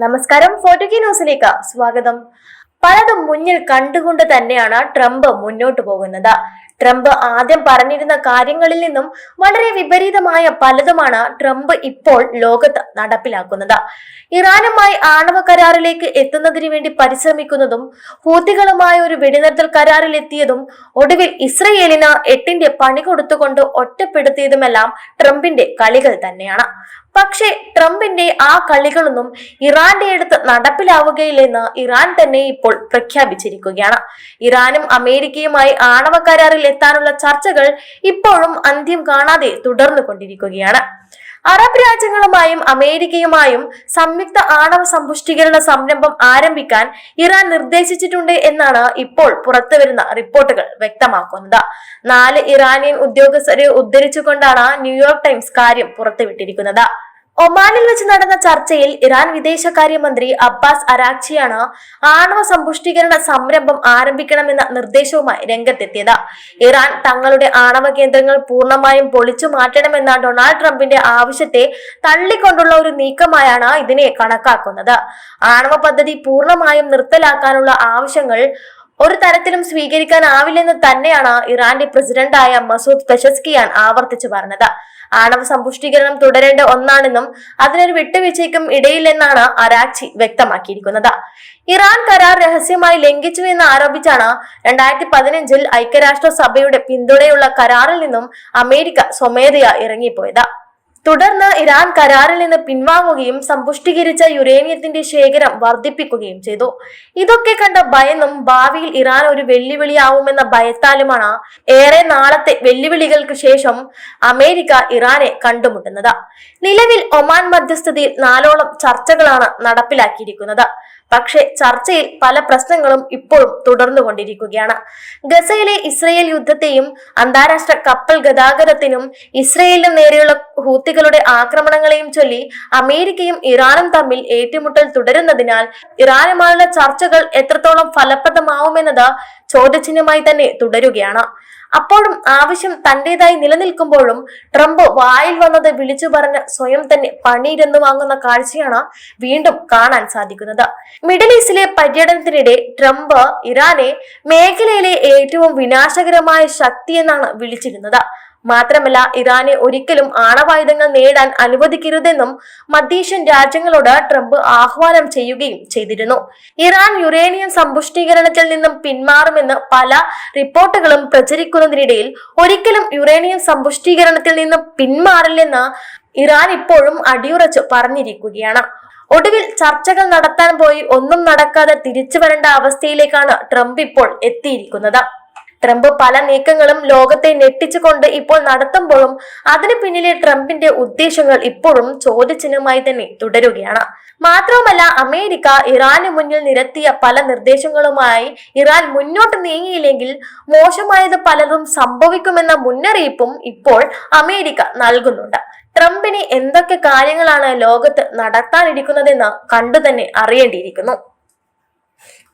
നമസ്കാരം ഫോർട്ടുഗി ന്യൂസിലേക്ക് സ്വാഗതം. പലതും മുന്നിൽ കണ്ടുകൊണ്ട് തന്നെയാണ് ട്രംപ് മുന്നോട്ട് പോകുന്നത്. ട്രംപ് ആദ്യം പറഞ്ഞിരുന്ന കാര്യങ്ങളിൽ നിന്നും വളരെ വിപരീതമായ പലതുമാണ് ട്രംപ് ഇപ്പോൾ ലോകത്ത് നടപ്പിലാക്കുന്നത്. ഇറാനുമായി ആണവ കരാറിലേക്ക് എത്തുന്നതിന് വേണ്ടി പരിശ്രമിക്കുന്നതും ഹൂത്തികളുമായ ഒരു വെടിനിർത്തൽ കരാറിൽ എത്തിയതും ഒടുവിൽ ഇസ്രയേലിന് എട്ടിന്റെ പണി കൊടുത്തുകൊണ്ട് ഒറ്റപ്പെടുത്തിയതുമെല്ലാം ട്രംപിന്റെ കളികൾ തന്നെയാണ്. പക്ഷേ ട്രംപിന്റെ ആ കളികളൊന്നും ഇറാന്റെ അടുത്ത് നടപ്പിലാവുകയില്ലെന്ന് ഇറാൻ തന്നെ ഇപ്പോൾ പ്രഖ്യാപിച്ചിരിക്കുകയാണ്. ഇറാനും അമേരിക്കയുമായി ആണവ കരാറിൽ എത്താനുള്ള ചർച്ചകൾ ഇപ്പോഴും അന്ത്യം കാണാതെ തുടർന്നു കൊണ്ടിരിക്കുകയാണ് അറബ് രാജ്യങ്ങളുമായും അമേരിക്കയുമായും സംയുക്ത ആണവ സമ്പുഷ്ടീകരണ സംരംഭം ആരംഭിക്കാൻ ഇറാൻ നിർദ്ദേശിച്ചിട്ടുണ്ട് എന്നാണ് ഇപ്പോൾ പുറത്തുവരുന്ന റിപ്പോർട്ടുകൾ വ്യക്തമാക്കുന്നത്. നാല് ഇറാനിയൻ ഉദ്യോഗസ്ഥരെ ഉദ്ധരിച്ചുകൊണ്ടാണ് ന്യൂയോർക്ക് ടൈംസ് കാര്യം പുറത്തുവിട്ടിരിക്കുന്നത്. ഒമാനിൽ വെച്ച് നടന്ന ചർച്ചയിൽ ഇറാൻ വിദേശകാര്യമന്ത്രി അബ്ബാസ് അരാക്ചിയാണ് ആണവ സമ്പുഷ്ടീകരണ സംരംഭം ആരംഭിക്കണമെന്ന നിർദ്ദേശവുമായി രംഗത്തെത്തിയത്. ഇറാൻ തങ്ങളുടെ ആണവ കേന്ദ്രങ്ങൾ പൂർണമായും പൊളിച്ചു മാറ്റണമെന്ന ഡൊണാൾഡ് ട്രംപിന്റെ ആവശ്യത്തെ തള്ളിക്കൊണ്ടുള്ള ഒരു നീക്കമായാണ് ഇതിനെ കണക്കാക്കുന്നത്. ആണവ പദ്ധതി പൂർണമായും നിർത്തലാക്കാനുള്ള ആവശ്യങ്ങൾ ഒരു തരത്തിലും സ്വീകരിക്കാനാവില്ലെന്ന് തന്നെയാണ് ഇറാന്റെ പ്രസിഡന്റായ മസൂദ് പെഷസ്കിയാൻ ആവർത്തിച്ചു പറഞ്ഞത്. ആണവ സമ്പുഷ്ടീകരണം തുടരേണ്ട ഒന്നാണെന്നും അതിനൊരു വിട്ടുവീഴ്ചയ്ക്കും ഇടയില്ലെന്നാണ് അരാച്ചി വ്യക്തമാക്കിയിരിക്കുന്നത്. ഇറാൻ കരാർ രഹസ്യമായി ലംഘിച്ചു എന്ന് ആരോപിച്ചാണ് രണ്ടായിരത്തി പതിനഞ്ചിൽ ഐക്യരാഷ്ട്ര സഭയുടെ പിന്തുണയുള്ള കരാറിൽ നിന്നും അമേരിക്ക സ്വമേധയാ ഇറങ്ങിപ്പോയത്. തുടർന്ന് ഇറാൻ കരാറിൽ നിന്ന് പിൻവാങ്ങുകയും സമ്പുഷ്ടീകരിച്ച യുറേനിയത്തിന്റെ ശേഖരം വർദ്ധിപ്പിക്കുകയും ചെയ്തു. ഇതൊക്കെ കണ്ട ഭയന്നും ഭാവിയിൽ ഇറാൻ ഒരു വെല്ലുവിളിയാവുമെന്ന ഭയത്താലുമാണ് ഏറെ നാളത്തെ വെല്ലുവിളികൾക്ക് ശേഷം അമേരിക്ക ഇറാനെ കണ്ടുമുട്ടുന്നത്. നിലവിൽ ഒമാൻ മധ്യസ്ഥതയിൽ നാലോളം ചർച്ചകളാണ് നടപ്പിലാക്കിയിരിക്കുന്നത്. പക്ഷേ ചർച്ചയിൽ പല പ്രശ്നങ്ങളും ഇപ്പോഴും തുടർന്നുകൊണ്ടിരിക്കുകയാണ്. ഗസയിലെ ഇസ്രയേൽ യുദ്ധത്തെയും അന്താരാഷ്ട്ര കപ്പൽ ഗതാഗതത്തിനും ഇസ്രയേലിനും നേരെയുള്ള ഹൂത്തികളുടെ ആക്രമണങ്ങളെയും ചൊല്ലി അമേരിക്കയും ഇറാനും തമ്മിൽ ഏറ്റുമുട്ടൽ തുടരുന്നതിനാൽ ഇറാനുമായുള്ള ചർച്ചകൾ എത്രത്തോളം ഫലപ്രദമാവുമെന്നത് ചോദ്യചിഹ്നമായി തന്നെ തുടരുകയാണ്. അപ്പോഴും ആവശ്യം തന്റേതായി നിലനിൽക്കുമ്പോഴും ട്രംപ് വായിൽ വന്നത് വിളിച്ചു പറഞ്ഞ് സ്വയം തന്നെ പണിയിരുന്നു വാങ്ങുന്ന കാഴ്ചയാണ് വീണ്ടും കാണാൻ സാധിക്കുന്നത്. മിഡിൽ ഈസ്റ്റിലെ പര്യടനത്തിനിടെ ട്രംപ് ഇറാനെ മേഖലയിലെ ഏറ്റവും വിനാശകരമായ ശക്തി എന്നാണ് വിളിച്ചിരുന്നത്. മാത്രമല്ല ഇറാനെ ഒരിക്കലും ആണവായുധങ്ങൾ നേടാൻ അനുവദിക്കരുതെന്നും മധ്യേഷ്യൻ രാജ്യങ്ങളോട് ട്രംപ് ആഹ്വാനം ചെയ്യുകയും ചെയ്തിരുന്നു. ഇറാൻ യുറേനിയം സമ്പുഷ്ടീകരണത്തിൽ നിന്നും പിന്മാറുമെന്ന് പല റിപ്പോർട്ടുകളും പ്രചരിക്കുന്നതിനിടയിൽ ഒരിക്കലും യുറേനിയം സമ്പുഷ്ടീകരണത്തിൽ നിന്നും പിന്മാറില്ലെന്ന് ഇറാൻ ഇപ്പോഴും അടിയുറച്ചു പറഞ്ഞിരിക്കുകയാണ്. ഒടുവിൽ ചർച്ചകൾ നടത്താൻ പോയി ഒന്നും നടക്കാതെ തിരിച്ചു വരേണ്ട അവസ്ഥയിലേക്കാണ് ട്രംപ് ഇപ്പോൾ എത്തിയിരിക്കുന്നത്. ട്രംപ് പല നീക്കങ്ങളും ലോകത്തെ ഞെട്ടിച്ചുകൊണ്ട് ഇപ്പോൾ നടത്തുമ്പോഴും അതിനു പിന്നിലെ ട്രംപിന്റെ ഉദ്ദേശങ്ങൾ ഇപ്പോഴും ചോദ്യചിഹ്നമായി തന്നെ തുടരുകയാണ്. മാത്രവുമല്ല അമേരിക്ക ഇറാന് മുന്നിൽ നിരത്തിയ പല നിർദ്ദേശങ്ങളുമായി ഇറാൻ മുന്നോട്ട് നീങ്ങിയില്ലെങ്കിൽ മോശമായത് പലതും സംഭവിക്കുമെന്ന മുന്നറിയിപ്പും ഇപ്പോൾ അമേരിക്ക നൽകുന്നുണ്ട്. ട്രംപിന് എന്തൊക്കെ കാര്യങ്ങളാണ് ലോകത്ത് നടത്താനിരിക്കുന്നതെന്ന് കണ്ടു തന്നെ അറിയേണ്ടിയിരിക്കുന്നു.